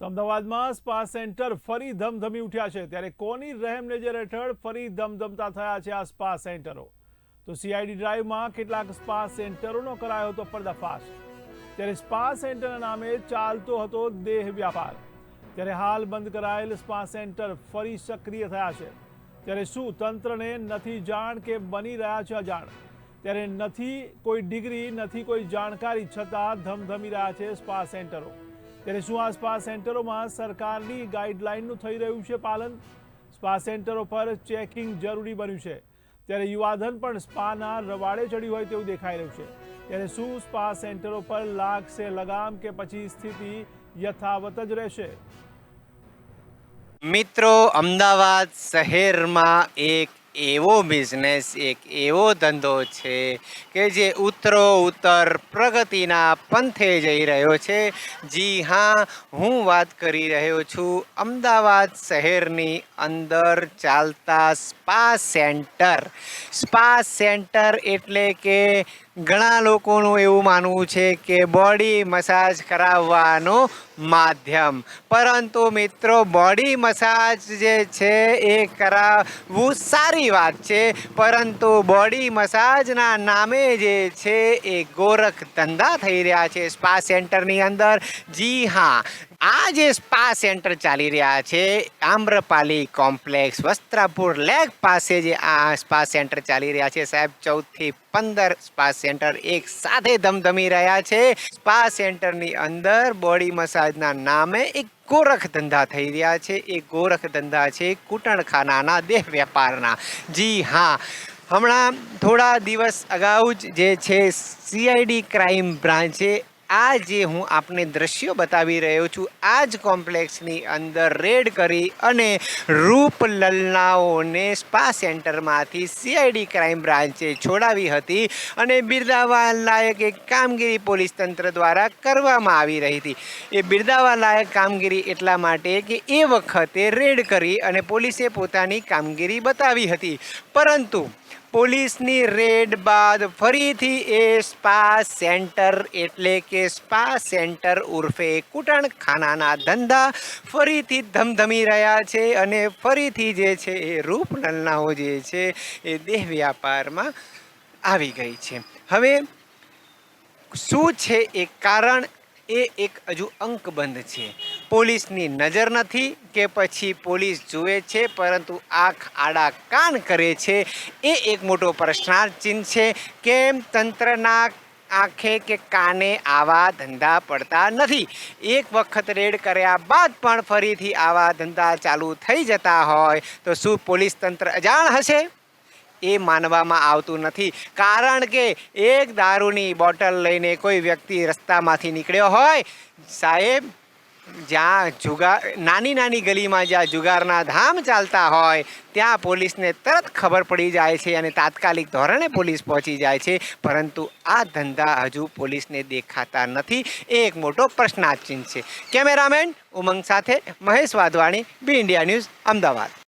તો અમદાવાદમાં spa centre ફરી ધમધમી ઉઠ્યા છે. ત્યારે કોની રહેમ નજર હેઠળ ફરી ધમધમતા થયા છે આ સ્પા સેન્ટરો? તો સીઆઈડી ડ્રાઈવમાં કેટલાક સ્પા સેન્ટરોનો કરાયો હતો પર્દાફાશ. ત્યારે સ્પા સેન્ટરના નામે ચાલતો હતો દેહ વ્યાપાર. ત્યારે હાલ બંધ કરાયેલ સ્પા સેન્ટર ફરી સક્રિય થયા છે. ત્યારે શું તંત્રને નથી જાણ કે બની રહ્યા છે અજાણ? ત્યારે નથી કોઈ ડિગ્રી, નથી કોઈ જાણકારી, છતાં ધમધમી રહ્યા છે સ્પા સેન્ટરો. ત્યારે શું આ સ્પા સેન્ટરોમાં સરકારની ગાઈડલાઇનનું થઈ રહ્યું છે પાલન? સ્પા સેન્ટરો પર ચેકિંગ જરૂરી બન્યું છે. ત્યારે યુવાધન પણ સ્પાના રવાડે ચડ્યું હોય તેવું દેખાઈ રહ્યું છે. ત્યારે શું સ્પા સેન્ટરો પર લાગશે લગામ કે પછી સ્થિતિ યથાવત જ રહેશે? મિત્રો, અમદાવાદ શહેરમાં એક એવો બિઝનેસ એક એવો ધંધો છે કે જે ઉત્તરો ઉત્તર પ્રગતિના પંથે જઈ રહ્યો છે. જી હા, હું વાત કરી રહ્યો છું અમદાવાદ શહેરની અંદર ચાલતા સ્પા સેન્ટર. સ્પા સેન્ટર એટલે કે ઘણા લોકોનું એવું માનવું છે કે બોડી મસાજ કરાવવાનું માધ્યમ. પરંતુ મિત્રો, બોડી મસાજ જે છે એ કરાવવું સારી વાત છે, પરંતુ બોડી મસાજના નામે જે છે એ ગોરખ ધંધા થઈ રહ્યા છે. સ્પા સેન્ટરની અંદર. જી હા આ જે સ્પા સેન્ટર ચાલી રહ્યા છે. આમ્રપાલી કોમ્પ્લેક્સ, વસ્ત્રાપુર લેક પાસે જે આ સ્પા સેન્ટર ચાલી રહ્યા છે. સાહેબ, ચૌદથી પંદર સ્પા સેન્ટર એક સાથે ધમધમી રહ્યા છે. સ્પા સેન્ટરની અંદર બોડી મસાજના નામે એક ગોરખ ધંધા થઈ રહ્યા છે. એ ગોરખ ધંધા છે કૂટણખાનાના દેહ વેપારના જી હા, હમણાં થોડા દિવસ અગાઉ જ જે છે સીઆઈડી ક્રાઇમ બ્રાન્ચે આ જે હું આપને દ્રશ્યો બતાવી રહ્યો છું, આ જ કોમ્પ્લેક્સની અંદર રેડ કરી અને રૂપલલનાઓને સ્પા સેન્ટરમાંથી સીઆઈડી ક્રાઇમ બ્રાન્ચે છોડાવી હતી અને બિરદાવા લાયક એક કામગીરી પોલીસ તંત્ર દ્વારા કરવામાં આવી રહી હતી. એ બિરદાવા લાયક કામગીરી એટલા માટે કે એ વખતે રેડ કરી અને પોલીસે પોતાની કામગીરી બતાવી હતી. પરંતુ પોલીસની રેડ બાદ ફરીથી એ સ્પા સેન્ટર એટલે કે સ્પા સેન્ટર ઉર્ફે કૂટણખાનાના ધંધા ફરીથી ધમધમી રહ્યા છે અને ફરીથી જે છે એ રૂપનલનાઓ જે છે એ દેહ વ્યાપારમાં આવી ગઈ છે. હવે શું છે એ કારણ? એ એક હજુ અંકબંધ છે. પોલીસની નજર નથી કે પછી પોલીસ જુએ છે, પરંતુ આંખ આડા કાન કરે છે. એ એક મોટો પ્રશ્નાર્થ ચિહ્ન છે કેમ તંત્રના આંખે કે કાને આવા ધંધા પડતા નથી. એક વખત રેડ કર્યા બાદ પણ ફરીથી આવા ધંધા ચાલુ થઈ જતા હોય તો શું પોલીસ તંત્ર અજાણ હશે? એ માનવામાં આવતું નથી, કારણ કે એક દારૂની બોટલ લઈને કોઈ વ્યક્તિ રસ્તામાંથી નીકળ્યો હોય, સાહેબ જ્યાં જુગાર, નાની નાની ગલીમાં જ્યાં જુગારના ધામ ચાલતા હોય, ત્યાં પોલીસને તરત ખબર પડી જાય છે અને તાત્કાલિક ધોરણે પોલીસ પહોંચી જાય છે. પરંતુ આ ધંધા હજુ પોલીસને દેખાતા નથી. એ એક મોટો પ્રશ્નાર્થ છે. કેમેરામેન ઉમંગ સાથે Mahesh Vadhwani, B India News, Ahmedabad.